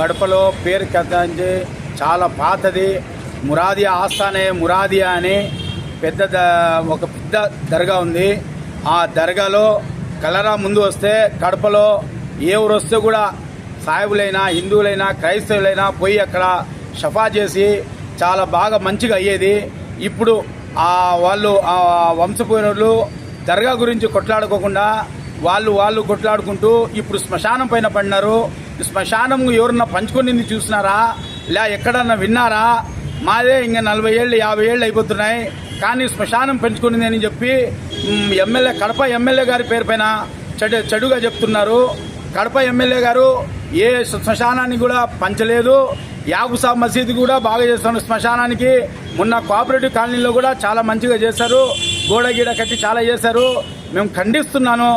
కడపలో పేరు కథించి చాలా పాతది. మురాదియా ఆస్థానే మురాదియా అని పెద్ద ద- ఒక పెద్ద దర్గా ఉంది. ఆ దర్గాలో కలరా ముందు వస్తే కడపలో ఏ ఊరు వస్తే కూడా సాయిబులైనా హిందువులైనా క్రైస్తవులైనా పోయి అక్కడ షఫా చేసి చాలా బాగా మంచిగా అయ్యేది. ఇప్పుడు ఆ వాళ్ళు ఆ వంశపోయినోళ్ళు దర్గా గురించి కొట్లాడుకోకుండా వాళ్ళు వాళ్ళు కొట్లాడుకుంటూ ఇప్పుడు శ్మశానం పైన పడినారు. శ్మశానం ఎవరన్నా పంచుకొని చూసినారా? లే ఎక్కడన్నా విన్నారా? మాదే ఇంకా నలభై ఏళ్ళు యాభై ఏళ్ళు అయిపోతున్నాయి. కానీ శ్మశానం పెంచుకునింది అని చెప్పి ఎమ్మెల్యే కడప ఎమ్మెల్యే గారి పేరు పైన చెడు చెడుగా చెప్తున్నారు. కడప ఎమ్మెల్యే గారు ఏ శ్మశానాన్ని కూడా పంచలేదు. యాగుసా మసీదు కూడా బాగా చేస్తున్నారు శ్మశానానికి. మొన్న కోఆపరేటివ్ కాలనీలో కూడా చాలా మంచిగా చేశారు. గోడ గీడ కట్టి చాలా చేశారు. మేము ఖండిస్తున్నాను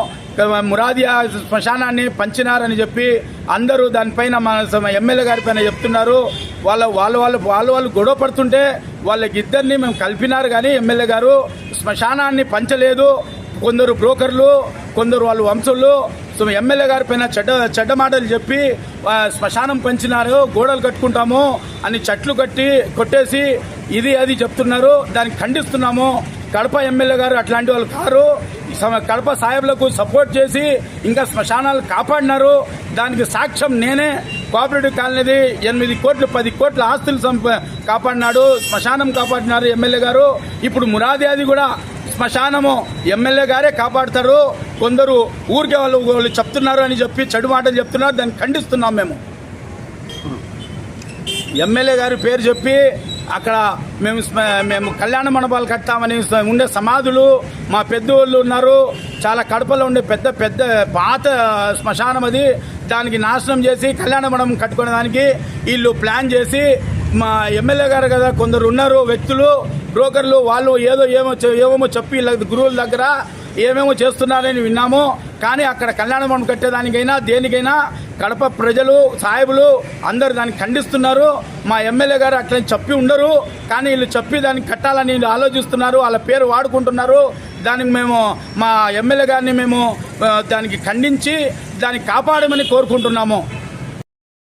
మురాదియా శ్మశానాన్ని పంచినారని చెప్పి అందరూ దానిపైన మన ఎమ్మెల్యే గారి పైన చెప్తున్నారు. వాళ్ళ వాళ్ళ వాళ్ళు వాళ్ళు వాళ్ళు గొడవ పడుతుంటే వాళ్ళకి ఇద్దరిని మేము కలిపినారు కానీ ఎమ్మెల్యే గారు శ్మశానాన్ని పంచలేదు. కొందరు బ్రోకర్లు కొందరు వాళ్ళ వంశులు సో ఎమ్మెల్యే గారి పైన చెడ్డ చెడ్డ మాటలు చెప్పి శ్మశానం పెంచినారు గోడలు కట్టుకుంటాము అని చెట్లు కట్టి కొట్టేసి ఇది అది చెప్తున్నారు. దానికి ఖండిస్తున్నాము. కడప ఎమ్మెల్యే గారు అట్లాంటి వాళ్ళు కారు. కడప సాహెబ్లకు సపోర్ట్ చేసి ఇంకా శ్మశానాలు కాపాడినారు. దానికి సాక్ష్యం నేనే. కోఆపరేటివ్ కాలనీది ఎనిమిది కోట్లు పది కోట్ల ఆస్తులు కాపాడినాడు. శ్మశానం కాపాడినారు ఎమ్మెల్యే గారు. ఇప్పుడు మురాదియాది కూడా శ్మశానము ఎమ్మెల్యే గారే కాపాడతారు. కొందరు ఊరికే వాళ్ళు వాళ్ళు చెప్తున్నారు అని చెప్పి చెడు మాటలు చెప్తున్నారు. దాన్ని ఖండిస్తున్నాం మేము. ఎమ్మెల్యే గారి పేరు చెప్పి అక్కడ మేము మేము కళ్యాణ మండపాలు కట్టామని ఉండే సమాధులు మా పెద్దోళ్ళు ఉన్నారు. చాలా కడపలో ఉండే పెద్ద పెద్ద పాత శ్మశానం అది. దానికి నాశనం చేసి కళ్యాణ మండపం కట్టుకునే దానికి వీళ్ళు ప్లాన్ చేసి మా ఎమ్మెల్యే గారు కదా కొందరు ఉన్నారు వ్యక్తులు బ్రోకర్లు వాళ్ళు ఏదో ఏమో ఏమో చెప్పి గురువుల దగ్గర ఏమేమో చేస్తున్నారని విన్నాము. కానీ అక్కడ కళ్యాణ మండపం కట్టేదానికైనా దేనికైనా కడప ప్రజలు సాహెబులు అందరు దాన్ని ఖండిస్తున్నారు. మా ఎమ్మెల్యే గారు అట్లా చెప్పి ఉండరు. కానీ వీళ్ళు చెప్పి దానికి కట్టాలని వీళ్ళు ఆలోచిస్తున్నారు. వాళ్ళ పేరు వాడుకుంటున్నారు. దానికి మేము మా ఎమ్మెల్యే గారిని మేము దానికి ఖండించి దాన్ని కాపాడమని కోరుకుంటున్నాము.